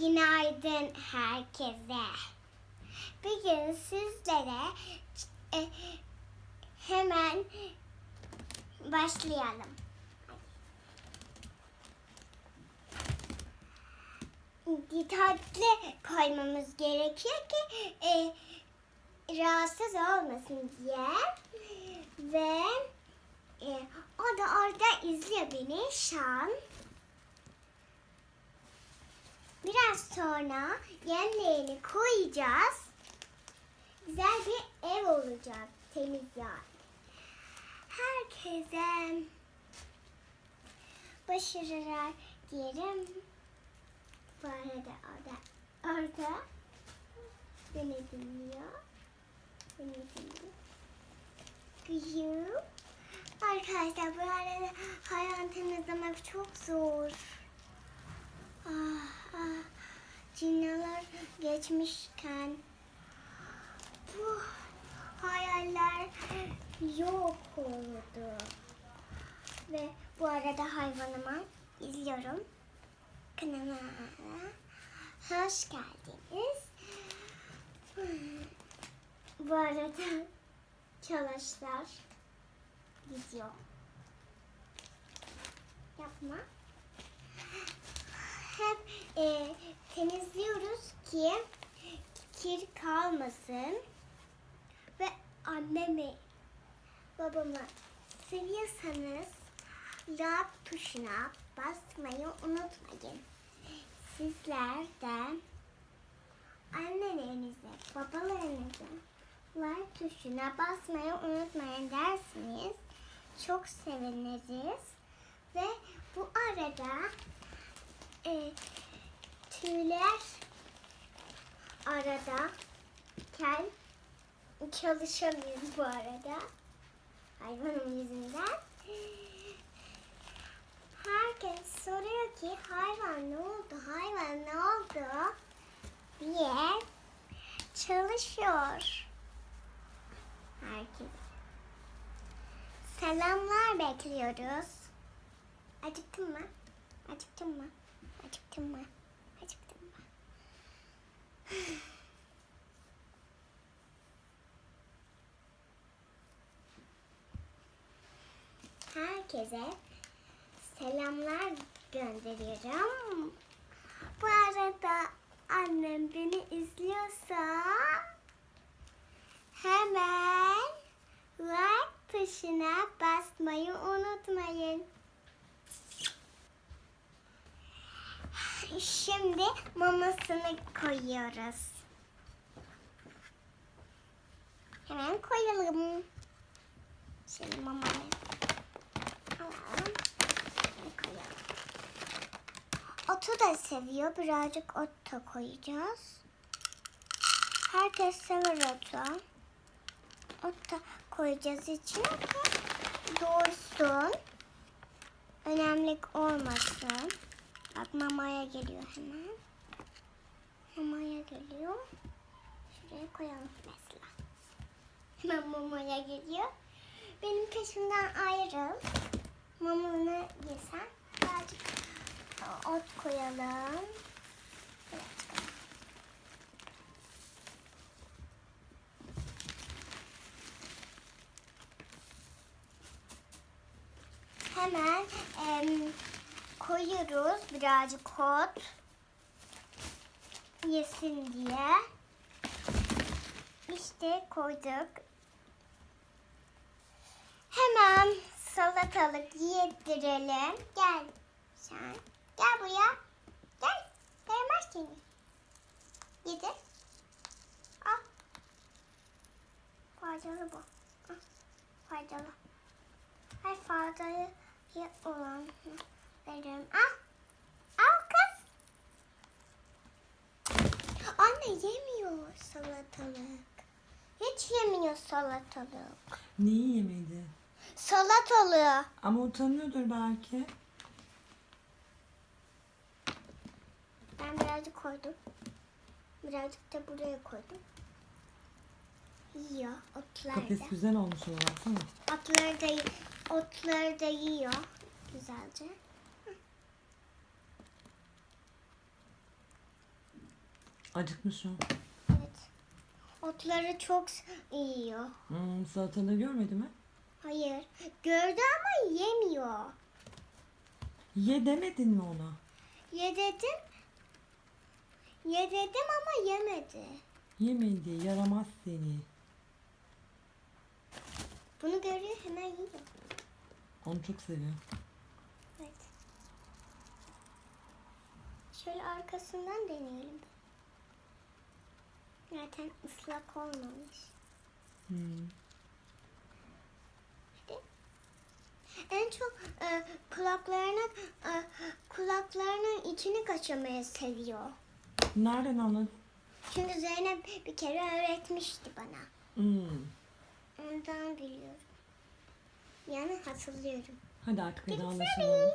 Günaydın herkese. Bugün sizlere e, hemen başlayalım. Dikkatli koymamız gerekiyor ki e, rahatsız olmasın diye. Ve e, o da orada izliyor beni şu an. Biraz sonra yemleğini koyacağız. Güzel bir ev olacak. Temiz yani. Herkese başarılar diyelim. Bu arada orada, orada beni dinliyor. Beni dinliyor. Gıyım. Arkadaşlar bu arada temizlemek çok zor. Ah, cinnalar geçmişken bu hayaller yok oldu. Ve bu arada hayvanımı izliyorum. Kanalıma hoş geldiniz. Bu arada çalışlar gidiyor. Yapma hep e, temizliyoruz ki kir kalmasın. Ve annemi, babamı seviyorsanız like tuşuna basmayı unutmayın. Sizler de annelerinize, babalarınıza like tuşuna basmayı unutmayın dersiniz. Çok seviniriz. Ve bu arada e, tüyler arada kel çalışamıyor bu arada hayvanın yüzünden. Herkes soruyor ki hayvan ne oldu, hayvan ne oldu diye çalışıyor. Herkes. Selamlar bekliyoruz. Acıktın mı? Acıktın mı? Acıktın mı? Acıktın mı? Herkese selamlar gönderiyorum. Bu arada annem beni izliyorsa hemen like tuşuna basmayı unutmayın. Şimdi mamasını koyuyoruz. Hemen koyalım. Şimdi mamayı alalım. Koyalım. Otu da seviyor. Birazcık ot da koyacağız. Herkes sever otu. Ot da koyacağız içine ki doğursun. Önemlik olmasın. Bak mamaya geliyor hemen. Mamaya geliyor. Şuraya koyalım mesela. Hemen mamaya geliyor. Benim peşimden ayrıl. Mamanı yesen. Birazcık ot koyalım. Hemen em, koyuyoruz birazcık ot yesin diye. İşte koyduk. Hemen salatalık yedirelim. Gel sen. Gel buraya. Gel. Değmez seni. Yedir. Al. Faydalı bu. Al. Faydalı. Her faydalı olan veririm. Al. Al kız. Anne yemiyor salatalık. Hiç yemiyor salatalık. Neyi yemedi? Salatalığı. Ama utanıyordur belki. Ben birazcık koydum. Birazcık da buraya koydum. Yiyor otlar Kafes güzel olmuş o baksana. Otları da, otları da yiyor güzelce. Acıkmış o. Evet. Otları çok yiyor. Hmm, salatalığı görmedi mi? Hayır. Gördü ama yemiyor. Ye demedin mi ona? Ye dedim. Ye dedim ama yemedi. Yemedi. Yaramaz seni. Bunu görüyor hemen yiyor. Onu çok seviyor. Evet. Şöyle arkasından deneyelim. Zaten ıslak olmamış. Hmm. En çok e, kulaklarına e, kulaklarının içini kaçırmayı seviyor. Nereden anladın? Çünkü Zeynep bir kere öğretmişti bana. Hmm. Ondan biliyorum. Yani hatırlıyorum. Hadi artık vedalaşalım.